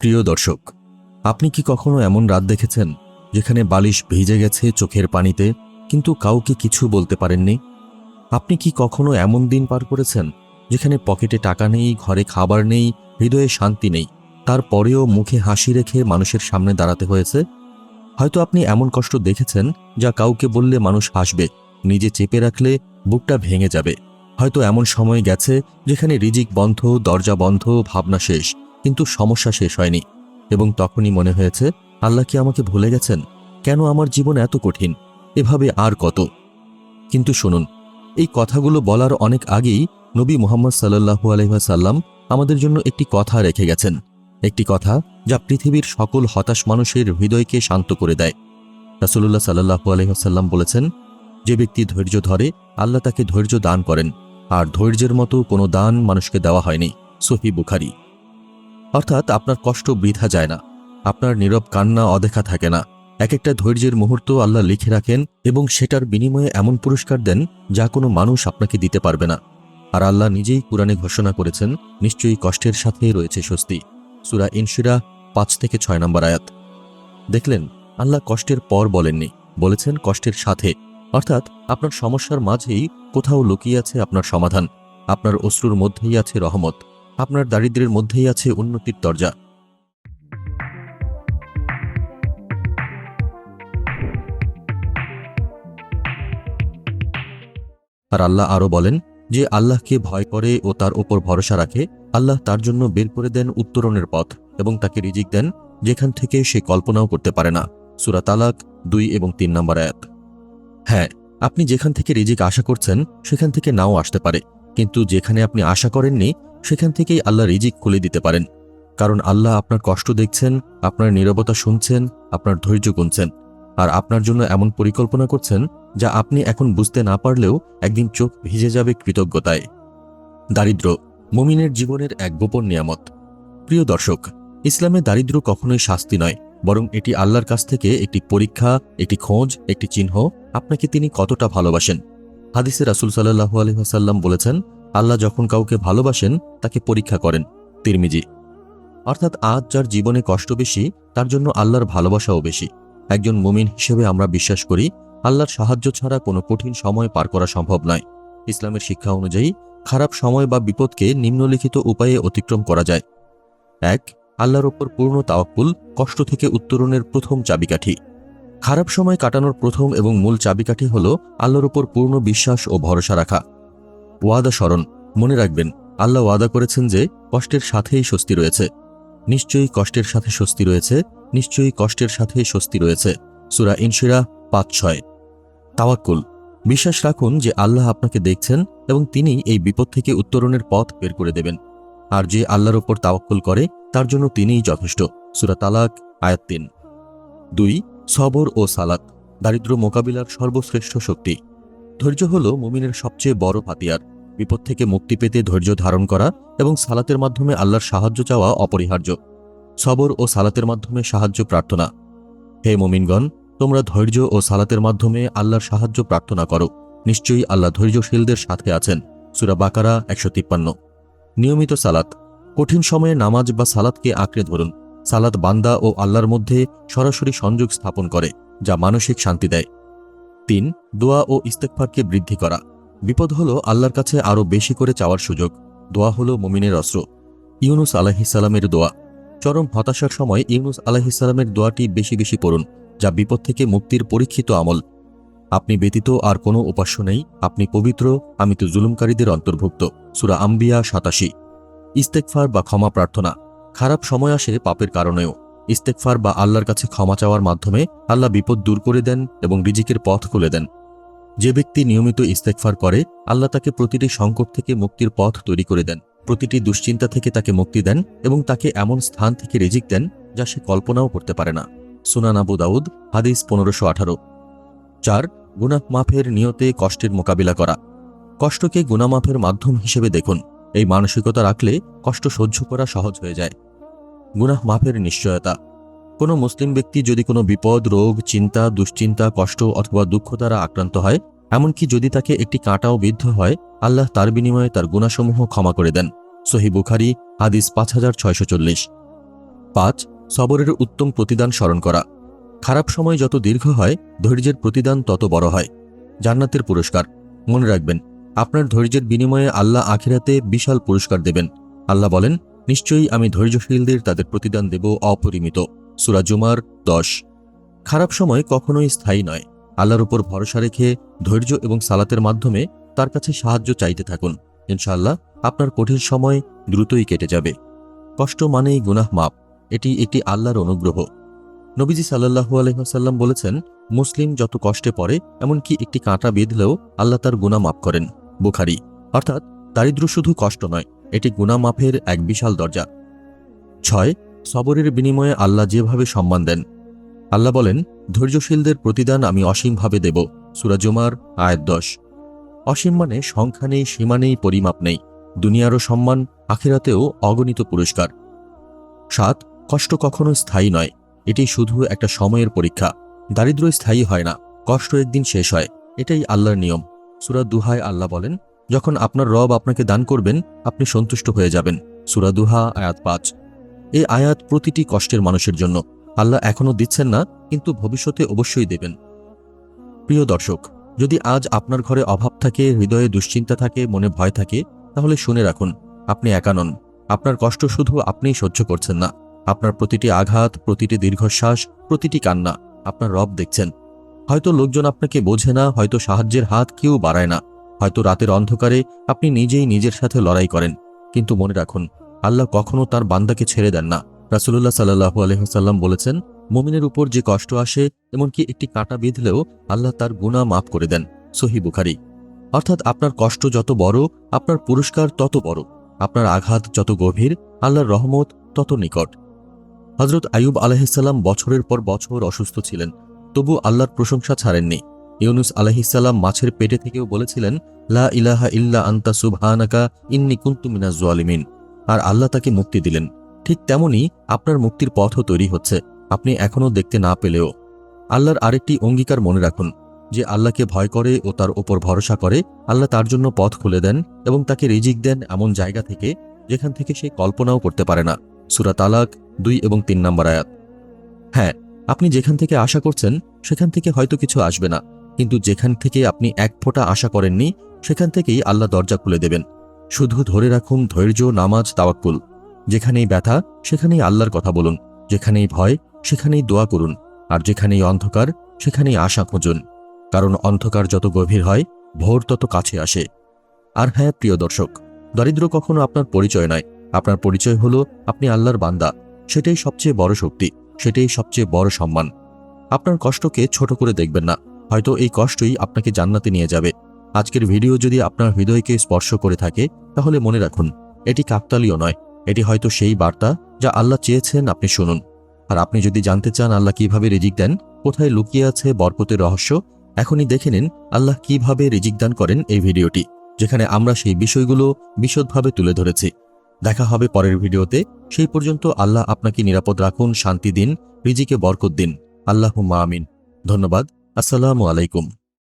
প্রিয় দর্শক, আপনি কি কখনো এমন রাত দেখেছেন যেখানে বালিশ ভিজে গেছে চোখের পানিতে, কিন্তু কাউকে কিছু বলতে পারেননি? আপনি কি কখনো এমন দিন পার করেছেন যেখানে পকেটে টাকা নেই, ঘরে খাবার নেই, হৃদয়ে শান্তি নেই তারপরেও মুখে হাসি রেখে মানুষের সামনে দাঁড়াতে হয়েছে? হয়তো আপনি এমন কষ্ট দেখেছেন যা কাউকে বললে মানুষ হাসবে, নিজে চেপে রাখলে বুকটা ভেঙে যাবে। হয়তো এমন সময় গেছে যেখানে রিজিক বন্ধ, দরজা বন্ধ, ভাবনা শেষ। কিন্তু সমস্যা শেষ হয়নি। এবং তখনই মনে হয়েছে, আল্লাহ কি আমাকে ভুলে গেছেন? কেন আমার জীবন এত কঠিন? এভাবে আর কত? কিন্তু শুনুন, এই কথাগুলো বলার অনেক আগেই নবী মোহাম্মদ সাল্লাহু আলহাসাল্লাম আমাদের জন্য একটি কথা রেখে গেছেন। একটি কথা যা পৃথিবীর সকল হতাশ মানুষের হৃদয়কে শান্ত করে দেয়। রাসুল্লাহ সাল্লাহু আলহাসাল্লাম বলেছেন, যে ব্যক্তি ধৈর্য ধরে, আল্লাহ তাকে ধৈর্য দান করেন। আর ধৈর্যের মতো কোনো দান মানুষকে দেওয়া হয়নি। সহি বুখারি। অর্থাৎ আপনার কষ্ট বৃথা যায় না। আপনার নীরব কান্না অদেখা থাকে না। এক একটা ধৈর্যের মুহূর্ত আল্লাহ লিখে রাখেন এবং সেটার বিনিময়ে এমন পুরস্কার দেন যা কোনো মানুষ আপনাকে দিতে পারবে না। আর আল্লাহ নিজেই কোরআনে ঘোষণা করেছেন, নিশ্চয়ই কষ্টের সাথে রয়েছে স্বস্তি। সুরা ইনশিরা পাঁচ থেকে ছয় নম্বর আয়াত। দেখলেন, আল্লাহ কষ্টের পর বলেননি, বলেছেন কষ্টের সাথে। অর্থাৎ আপনার সমস্যার মাঝেই কোথাও লুকিয়ে আছে আপনার সমাধান। আপনার অশ্রুর মধ্যেই আছে রহমত। আপনার দারিদ্র্যের মধ্যেই আছে উন্নতির দরজা। আর আল্লাহ আরও বলেন যে আল্লাহকে ভয় করে ও তার ওপর ভরসা রাখে, আল্লাহ তার জন্য বের করে দেন উত্তরণের পথ এবং তাকে রিজিক দেন যেখান থেকে সে কল্পনাও করতে পারে না। সুরা তালাক দুই এবং তিন নম্বর এক হ্যাঁ আপনি যেখান থেকে রিজিক আশা করছেন, সেখান থেকে নাও আসতে পারে। কিন্তু যেখানে আপনি আশা করেননি সেখান থেকেই আল্লাহ রিজিক খুলে দিতে পারেন। কারণ আল্লাহ আপনার কষ্ট দেখছেন, আপনার নীরবতা শুনছেন, আপনার ধৈর্য গুনছেন। আর আপনার জন্য এমন পরিকল্পনা করছেন, যা আপনি এখন বুঝতে না পারলেও একদিন চোখ ভিজে যাবে কৃতজ্ঞতায়। দারিদ্র, মুমিনের জীবনের এক গোপন নিয়ামত। প্রিয় দর্শক, ইসলামে দারিদ্র কখনোই শাস্তি নয়, বরং এটি আল্লাহর কাছ থেকে একটি পরীক্ষা, একটি খোঁজ, একটি চিহ্ন, আপনাকে তিনি কতটা ভালোবাসেন। হাদিসে রাসুল সাল্লাহু আলহাসাল্লাম বলেছেন আল্লাহ যখন কাউকে ভালোবাসেন, তাকে পরীক্ষা করেন, তিরমিজি। অর্থাৎ আজ যার জীবনে কষ্ট বেশি, তার জন্য আল্লাহর ভালোবাসাও বেশি। একজন মুমিন হিসেবে আমরা বিশ্বাস করি, আল্লাহর সাহায্য ছাড়া কোনো কঠিন সময় পার করা সম্ভব নয়। ইসলামের শিক্ষা অনুযায়ী, খারাপ সময় বা বিপদকে নিম্নলিখিত উপায়ে অতিক্রম করা যায়। এক, আল্লাহর ওপর পূর্ণ তাওয়াক্কুল, কষ্ট থেকে উত্তরণের প্রথম চাবিকাঠি। খারাপ সময় কাটানোর প্রথম এবং মূল চাবিকাঠি হল আল্লাহর ওপর পূর্ণ বিশ্বাস ও ভরসা রাখা। ওয়াদা স্মরণ, মনে রাখবেন, আল্লাহ ওয়াদা করেছেন যে কষ্টের সাথেই স্বস্তি রয়েছে। নিশ্চয়ই কষ্টের সাথে স্বস্তি রয়েছে, নিশ্চয়ই কষ্টের সাথে স্বস্তি রয়েছে। সুরা ইনশিরা, পাঁচ, ছয়। তাওয়াক্কুল। বিশ্বাস রাখুন যে আল্লাহ আপনাকে দেখছেন এবং তিনি এই বিপদ থেকে উত্তরণের পথ বের করে দেবেন। আর যে আল্লাহর ওপর তাওয়াক্কুল করে, তার জন্য তিনিই যথেষ্ট। সুরা তালাক, আয়াত তিন। দুই, সবর ও সালাত। দারিদ্র মোকাবিলার সর্বশ্রেষ্ঠ শক্তি। ধৈর্য হল মুমিনের সবচেয়ে বড় হাতিয়ার। বিপদ থেকে মুক্তি পেতে ধৈর্য ধারণ করা এবং সালাতের মাধ্যমে আল্লাহর সাহায্য চাওয়া অপরিহার্য। সবর ও সালাতের মাধ্যমে সাহায্য প্রার্থনা। হে মুমিনগণ, তোমরা ধৈর্য ও সালাতের মাধ্যমে আল্লাহর সাহায্য প্রার্থনা করো। নিশ্চয়ই আল্লাহ ধৈর্যশীলদের সাথে আছেন। সুরা বাকারা একশো তিপ্পান্ন। নিয়মিত সালাত। কঠিন সময়ে নামাজ বা সালাতকে আঁকড়ে ধরুন। সালাত বান্দা ও আল্লাহর মধ্যে সরাসরি সংযোগ স্থাপন করে, যা মানসিক শান্তি দেয়। তিন, দোয়া ও ইস্তেকফারকে বৃদ্ধি করা। বিপদ হলো আল্লাহর কাছে আরও বেশি করে চাওয়ার সুযোগ। দোয়া হল মুমিনের অস্ত্র। ইউনুস আলাহিসাল্লামের দোয়া। চরম হতাশার সময় ইউনুস আলাহিসাল্লামের দোয়াটি বেশি বেশি পড়ুন, যা বিপদ থেকে মুক্তির পরীক্ষিত আমল। আপনি ব্যতীত আর কোনো উপাস্য নেই, আপনি পবিত্র আমি তো জুলুমকারীদের অন্তর্ভুক্ত। সুরা আম্বিয়া সাতাশি। ইস্তেকফার বা ক্ষমা প্রার্থনা। খারাপ সময় আসে পাপের কারণেও। ইস্তেকফার বা আল্লাহর কাছে ক্ষমা চাওয়ার মাধ্যমে আল্লাহ বিপদ দূর করে দেন এবং রিজিকের পথ খুলে দেন। যে ব্যক্তি নিয়মিত ইস্তেকফার করে, আল্লাহ তাকে প্রতিটি সংকট থেকে মুক্তির পথ তৈরি করে দেন। প্রতিটি দুশ্চিন্তা থেকে তাকে মুক্তি দেন এবং তাকে এমন স্থান থেকে রিজিক দেন যা সে কল্পনাও করতে পারে না। সুনান আবু দাউদ, হাদিস পনেরোশো আঠারো। চার, গুনাহ মাফের নিয়তে কষ্টের মোকাবিলা করা। কষ্টকে গুনামাফের মাধ্যম হিসেবে দেখুন। এই মানসিকতা রাখলে কষ্ট সহ্য করা সহজ হয়ে যায়। গুনাহ মাফের নিশ্চয়তা। কোনো মুসলিম ব্যক্তি যদি কোনো বিপদ, রোগ, চিন্তা, দুশ্চিন্তা, কষ্ট অথবা দুঃখ দ্বারা আক্রান্ত হয়, এমনকি যদি তাকে একটি কাঁটাও বিদ্ধ হয়, আল্লাহ তার বিনিময়ে তার গুণাসমূহ ক্ষমা করে দেন। সহি বুখারি, হাদিস পাঁচ হাজার ছয়শো চল্লিশ। পাঁচ, সবরের উত্তম প্রতিদান স্মরণ করা। খারাপ সময় যত দীর্ঘ হয়, ধৈর্যের প্রতিদান তত বড় হয়। জান্নাতের পুরস্কার। মনে রাখবেন, আপনার ধৈর্যের বিনিময়ে আল্লাহ আখিরাতে বিশাল পুরস্কার দেবেন। আল্লাহ বলেন নিশ্চয়ই আমি ধৈর্যশীলদের তাদের প্রতিদান দেব অপরিমিত। সুরাজুমার দশ। খারাপ সময় কখনোই স্থায়ী নয়। আল্লাহর উপর ভরসা রেখে ধৈর্য এবং সালাতের মাধ্যমে তার কাছে সাহায্য চাইতে থাকুন। ইনশাআল্লাহ আপনার কঠিন সময় দ্রুতই কেটে যাবে। কষ্ট মানেই গুনাহ মাপ এটি একটি আল্লাহর অনুগ্রহ। নবীজি সাল্লাহু আলহাম বলেছেন, মুসলিম যত কষ্টে পড়ে, এমনকি একটি কাঁটা বেঁধলেও আল্লাহ তার গুণা মাফ করেন। বুখারি। অর্থাৎ দারিদ্র শুধু কষ্ট নয় এটি গুণা মাফের এক বিশাল দরজা। ছয়, সবরের বিনিময়ে আল্লাহ যেভাবে সম্মান দেন। আল্লাহ বলেন, ধৈর্যশীলদের প্রতিদান আমি অসীমভাবে দেব। সুরাজুমার আয়াত দশ। অসীম মানে সংখ্যা নেই, সীমা নেই, পরিমাপ নেই। দুনিয়ারও সম্মান, আখেরাতেও অগণিত পুরস্কার। সাত, কষ্ট কখনো স্থায়ী নয়। এটি শুধু একটা সময়ের পরীক্ষা। দারিদ্র স্থায়ী হয় না, কষ্ট একদিন শেষ হয়। এটাই আল্লাহর নিয়ম। সুরা দুহায় আল্লাহ বলেন যখন আপনার রব আপনাকে দান করবেন, আপনি সন্তুষ্ট হয়ে যাবেন। সুরা দুহা, আয়াত পাঁচ। এই আয়াত প্রতিটি কষ্টের মানুষের জন্য। আল্লাহ এখনও দিচ্ছেন না, কিন্তু ভবিষ্যতে অবশ্যই দেবেন। প্রিয় দর্শক, যদি আজ আপনার ঘরে অভাব থাকে, হৃদয়ে দুশ্চিন্তা থাকে, মনে ভয় থাকে, তাহলে শুনে রাখুন, আপনি একা নন। আপনার কষ্ট শুধু আপনিই সহ্য করছেন না। আপনার প্রতিটি আঘাত, প্রতিটি দীর্ঘশ্বাস, প্রতিটি কান্না আপনার রব দেখছেন। হয়তো লোকজন আপনাকে বোঝে না, হয়তো সাহায্যের হাত কেউ বাড়ায় না। হয়তো রাতের অন্ধকারে আপনি নিজেই নিজের সাথে লড়াই করেন। কিন্তু মনে রাখুন, আল্লাহ কখনো তার বান্দাকে ছেড়ে দেন না। রাসুল্লাহ সাল্লাহু আলহাম বলেছেন, মমিনের উপর যে কষ্ট আসে, এমনকি একটি কাঁটা বিঁধলেও আল্লাহ তার গুণা মাফ করে দেন সহি বুখারি। অর্থাৎ আপনার কষ্ট যত বড়, আপনার পুরস্কার তত বড়। আপনার আঘাত যত গভীর, আল্লাহর রহমত তত নিকট। হজরত আয়ুব আলাহিসাল্লাম বছরের পর বছর অসুস্থ ছিলেন, তবু আল্লাহর প্রশংসা ছাড়েননি। ইউনুস আলাহিসাল্লাম মাছের পেটে থেকেও বলেছিলেন, লা ইলাহা ইল্লা আন্তা সুবহানাকা, ইন্নি কুন্তু মিনাজ জালিমিন। আর আল্লাহ তাকে মুক্তি দিলেন। ঠিক তেমনি আপনার মুক্তির পথও তৈরি হচ্ছে, আপনি এখনও দেখতে না পেলেও। আল্লাহর আরেকটি অঙ্গীকার মনে রাখুন, যে আল্লাহকে ভয় করে ও তার ওপর ভরসা করে, আল্লাহ তার জন্য পথ খুলে দেন এবং তাকে রিজিক দেন এমন জায়গা থেকে, যেখান থেকে সে কল্পনাও করতে পারে না। সুরা তালাক দুই এবং তিন নম্বর আয়াত। হ্যাঁ আপনি যেখান থেকে আশা করছেন, সেখান থেকে হয়তো কিছু আসবে না। কিন্তু যেখান থেকে আপনি এক ফোঁটা আশা করেননি, সেখান থেকেই আল্লাহ দরজা খুলে দেবেন। শুধু ধরে রাখুন ধৈর্য, নামাজ, তাওয়াক্কুল। যেখানেই ব্যথা, সেখানেই আল্লাহর কথা বলুন। যেখানেই ভয়, সেখানেই দোয়া করুন। আর যেখানেই অন্ধকার, সেখানেই আশা খুঁজুন। কারণ অন্ধকার যত গভীর হয়, ভোর তত কাছে আসে। আর হ্যাঁ প্রিয় দর্শক দরিদ্র কখনো আপনার পরিচয় নয়। আপনার পরিচয় হলো আপনি আল্লাহর বান্দা। সেটাই সবচেয়ে বড় শক্তি, সেটাই সবচেয়ে বড় সম্মান। আপনার কষ্টকে ছোট করে দেখবেন না। হয়তো এই কষ্টই আপনাকে জান্নাতে নিয়ে যাবে। আজকের ভিডিও যদি আপনার হৃদয়কে স্পর্শ করে থাকে, তাহলে মনে রাখুন, এটি কাকতালীয় নয়। এটি হয়তো সেই বার্তা যা আল্লাহ চেয়েছেন আপনি শুনুন। আর আপনি যদি জানতে চান আল্লাহ কীভাবে রিজিক দেন, কোথায় লুকিয়ে আছে বরকতের রহস্য, এখনই দেখে নিন আল্লাহ কীভাবে রিজিক দান করেন এই ভিডিওটি, যেখানে আমরা সেই বিষয়গুলো বিশদভাবে তুলে ধরেছি। দেখা হবে পরের ভিডিওতে। সেই পর্যন্ত আল্লাহ আপনাকে নিরাপদ রাখুন, শান্তি দিন, রিজিকে বরকত দিন। আল্লাহ আমিন। ধন্যবাদ। আসসালামু আলাইকুম।